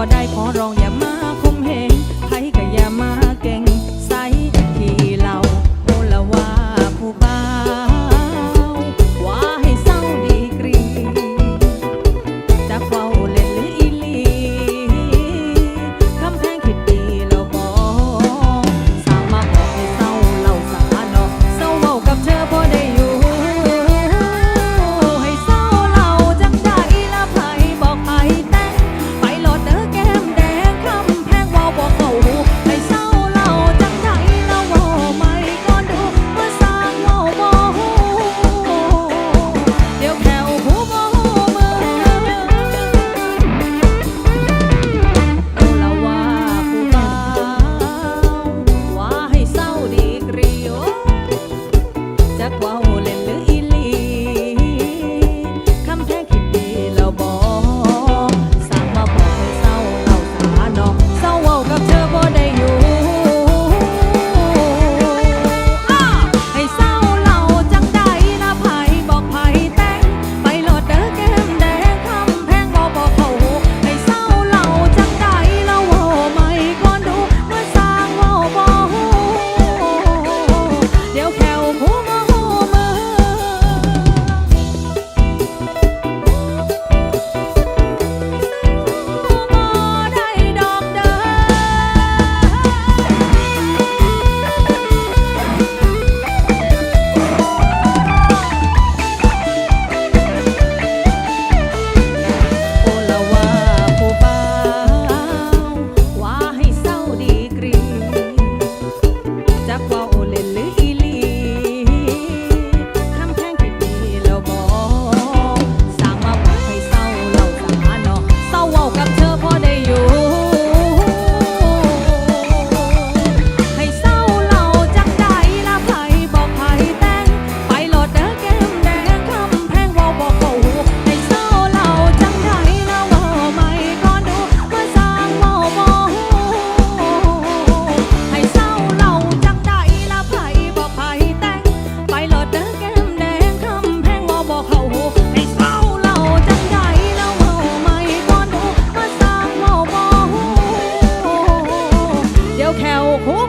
พอได้พอรองอย่ามาคุ้มเหงใครก็อย่ามาเก่ง วแขวคู่